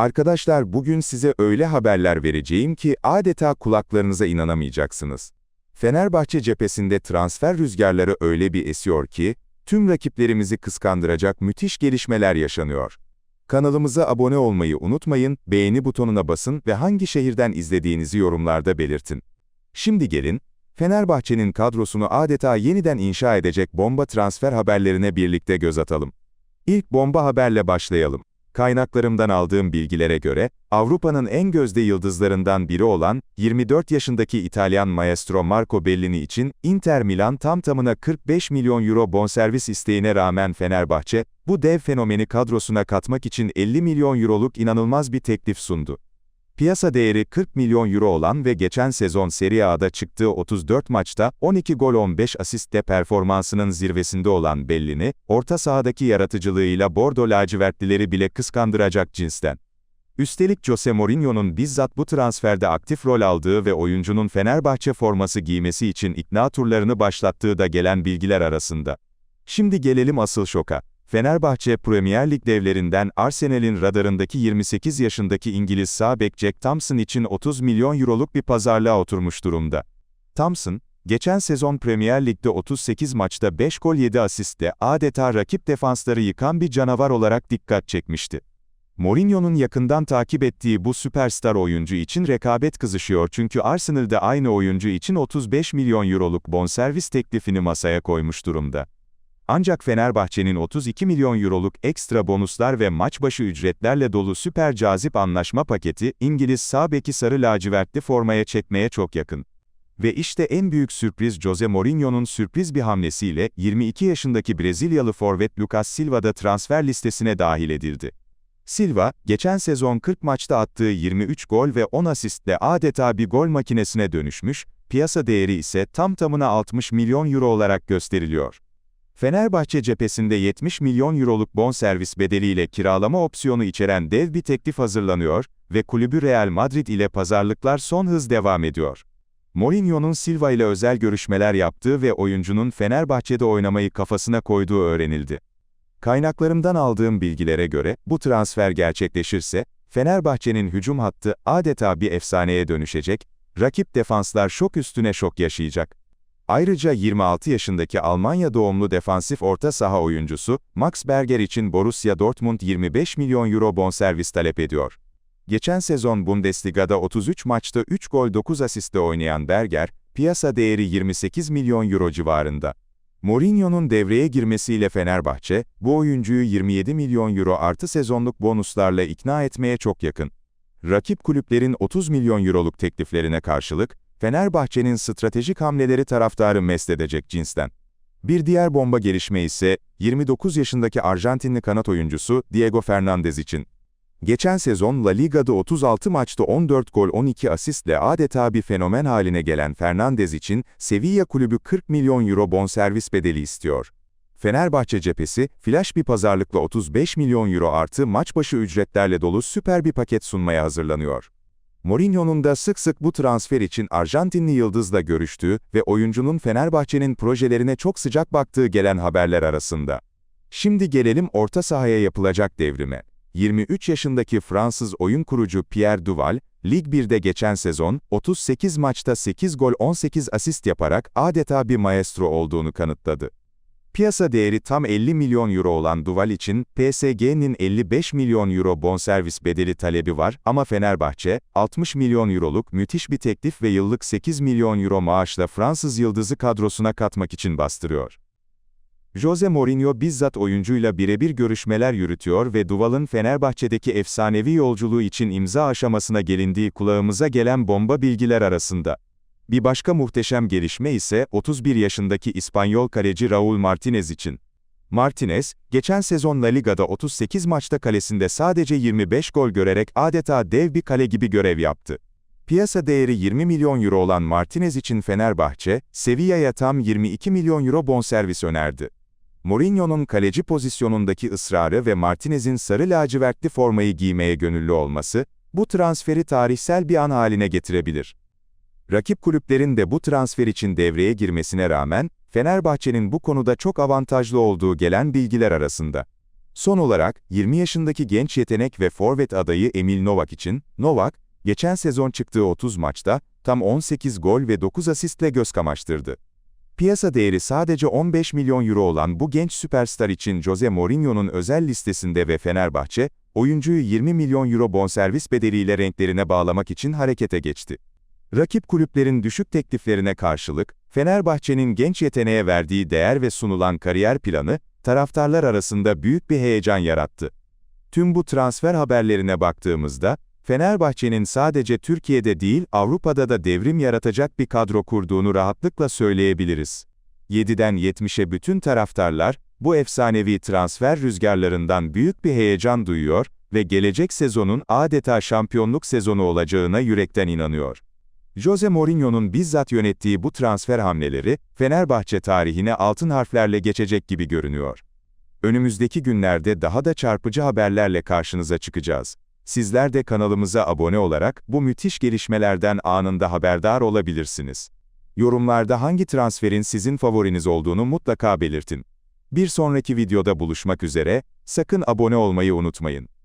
Arkadaşlar bugün size öyle haberler vereceğim ki adeta kulaklarınıza inanamayacaksınız. Fenerbahçe cephesinde transfer rüzgarları öyle bir esiyor ki, tüm rakiplerimizi kıskandıracak müthiş gelişmeler yaşanıyor. Kanalımıza abone olmayı unutmayın, beğeni butonuna basın ve hangi şehirden izlediğinizi yorumlarda belirtin. Şimdi gelin, Fenerbahçe'nin kadrosunu adeta yeniden inşa edecek bomba transfer haberlerine birlikte göz atalım. İlk bomba haberle başlayalım. Kaynaklarımdan aldığım bilgilere göre, Avrupa'nın en gözde yıldızlarından biri olan, 24 yaşındaki İtalyan maestro Marco Bellini için, Inter Milan tam tamına 45 milyon euro bonservis isteğine rağmen Fenerbahçe, bu dev fenomeni kadrosuna katmak için 50 milyon euroluk inanılmaz bir teklif sundu. Piyasa değeri 40 milyon euro olan ve geçen sezon Serie A'da çıktığı 34 maçta 12 gol 15 asistle performansının zirvesinde olan Bellini, orta sahadaki yaratıcılığıyla Bordo lacivertlileri bile kıskandıracak cinsten. Üstelik Jose Mourinho'nun bizzat bu transferde aktif rol aldığı ve oyuncunun Fenerbahçe forması giymesi için ikna turlarını başlattığı da gelen bilgiler arasında. Şimdi gelelim asıl şoka. Fenerbahçe Premier Lig devlerinden Arsenal'in radarındaki 28 yaşındaki İngiliz sağ bek Jack Thompson için 30 milyon euroluk bir pazarlığa oturmuş durumda. Thompson, geçen sezon Premier Lig'de 38 maçta 5 gol 7 asistle adeta rakip defansları yıkan bir canavar olarak dikkat çekmişti. Mourinho'nun yakından takip ettiği bu süperstar oyuncu için rekabet kızışıyor çünkü Arsenal'de aynı oyuncu için 35 milyon euroluk bonservis teklifini masaya koymuş durumda. Ancak Fenerbahçe'nin 32 milyon euroluk ekstra bonuslar ve maç başı ücretlerle dolu süper cazip anlaşma paketi, İngiliz sağ beki sarı lacivertli formaya çekmeye çok yakın. Ve işte en büyük sürpriz Jose Mourinho'nun sürpriz bir hamlesiyle, 22 yaşındaki Brezilyalı forvet Lucas Silva da transfer listesine dahil edildi. Silva, geçen sezon 40 maçta attığı 23 gol ve 10 asistle adeta bir gol makinesine dönüşmüş, piyasa değeri ise tam tamına 60 milyon euro olarak gösteriliyor. Fenerbahçe cephesinde 70 milyon euroluk bonservis bedeliyle kiralama opsiyonu içeren dev bir teklif hazırlanıyor ve kulübü Real Madrid ile pazarlıklar son hız devam ediyor. Mourinho'nun Silva ile özel görüşmeler yaptığı ve oyuncunun Fenerbahçe'de oynamayı kafasına koyduğu öğrenildi. Kaynaklarımdan aldığım bilgilere göre, bu transfer gerçekleşirse, Fenerbahçe'nin hücum hattı adeta bir efsaneye dönüşecek, rakip defanslar şok üstüne şok yaşayacak. Ayrıca 26 yaşındaki Almanya doğumlu defansif orta saha oyuncusu, Max Berger için Borussia Dortmund 25 milyon euro bonservis talep ediyor. Geçen sezon Bundesliga'da 33 maçta 3 gol 9 asiste oynayan Berger, piyasa değeri 28 milyon euro civarında. Mourinho'nun devreye girmesiyle Fenerbahçe, bu oyuncuyu 27 milyon euro artı sezonluk bonuslarla ikna etmeye çok yakın. Rakip kulüplerin 30 milyon euroluk tekliflerine karşılık, Fenerbahçe'nin stratejik hamleleri taraftarı mest edecek cinsten. Bir diğer bomba gelişme ise, 29 yaşındaki Arjantinli kanat oyuncusu Diego Fernandez için. Geçen sezon La Liga'da 36 maçta 14 gol 12 asistle adeta bir fenomen haline gelen Fernandez için Sevilla kulübü 40 milyon euro bonservis bedeli istiyor. Fenerbahçe cephesi, flash bir pazarlıkla 35 milyon euro artı maç başı ücretlerle dolu süper bir paket sunmaya hazırlanıyor. Mourinho'nun da sık sık bu transfer için Arjantinli Yıldız'la görüştüğü ve oyuncunun Fenerbahçe'nin projelerine çok sıcak baktığı gelen haberler arasında. Şimdi gelelim orta sahaya yapılacak devrime. 23 yaşındaki Fransız oyun kurucu Pierre Duval, Lig 1'de geçen sezon, 38 maçta 8 gol 18 asist yaparak adeta bir maestro olduğunu kanıtladı. Piyasa değeri tam 50 milyon euro olan Duval için, PSG'nin 55 milyon euro bonservis bedeli talebi var ama Fenerbahçe, 60 milyon euroluk müthiş bir teklif ve yıllık 8 milyon euro maaşla Fransız yıldızı kadrosuna katmak için bastırıyor. Jose Mourinho bizzat oyuncuyla birebir görüşmeler yürütüyor ve Duval'ın Fenerbahçe'deki efsanevi yolculuğu için imza aşamasına gelindiği kulağımıza gelen bomba bilgiler arasında. Bir başka muhteşem gelişme ise 31 yaşındaki İspanyol kaleci Raul Martinez için. Martinez, geçen sezon La Liga'da 38 maçta kalesinde sadece 25 gol görerek adeta dev bir kale gibi görev yaptı. Piyasa değeri 20 milyon euro olan Martinez için Fenerbahçe, Sevilla'ya tam 22 milyon euro bonservis önerdi. Mourinho'nun kaleci pozisyonundaki ısrarı ve Martinez'in sarı lacivertli formayı giymeye gönüllü olması, bu transferi tarihsel bir an haline getirebilir. Rakip kulüplerin de bu transfer için devreye girmesine rağmen, Fenerbahçe'nin bu konuda çok avantajlı olduğu gelen bilgiler arasında. Son olarak, 20 yaşındaki genç yetenek ve forvet adayı Emil Novak için, Novak, geçen sezon çıktığı 30 maçta, tam 18 gol ve 9 asistle göz kamaştırdı. Piyasa değeri sadece 15 milyon euro olan bu genç süperstar için Jose Mourinho'nun özel listesinde ve Fenerbahçe, oyuncuyu 20 milyon euro bonservis bedeliyle renklerine bağlamak için harekete geçti. Rakip kulüplerin düşük tekliflerine karşılık, Fenerbahçe'nin genç yeteneğe verdiği değer ve sunulan kariyer planı, taraftarlar arasında büyük bir heyecan yarattı. Tüm bu transfer haberlerine baktığımızda, Fenerbahçe'nin sadece Türkiye'de değil Avrupa'da da devrim yaratacak bir kadro kurduğunu rahatlıkla söyleyebiliriz. 7'den 70'e bütün taraftarlar, bu efsanevi transfer rüzgarlarından büyük bir heyecan duyuyor ve gelecek sezonun adeta şampiyonluk sezonu olacağına yürekten inanıyor. Jose Mourinho'nun bizzat yönettiği bu transfer hamleleri, Fenerbahçe tarihine altın harflerle geçecek gibi görünüyor. Önümüzdeki günlerde daha da çarpıcı haberlerle karşınıza çıkacağız. Sizler de kanalımıza abone olarak bu müthiş gelişmelerden anında haberdar olabilirsiniz. Yorumlarda hangi transferin sizin favoriniz olduğunu mutlaka belirtin. Bir sonraki videoda buluşmak üzere, sakın abone olmayı unutmayın.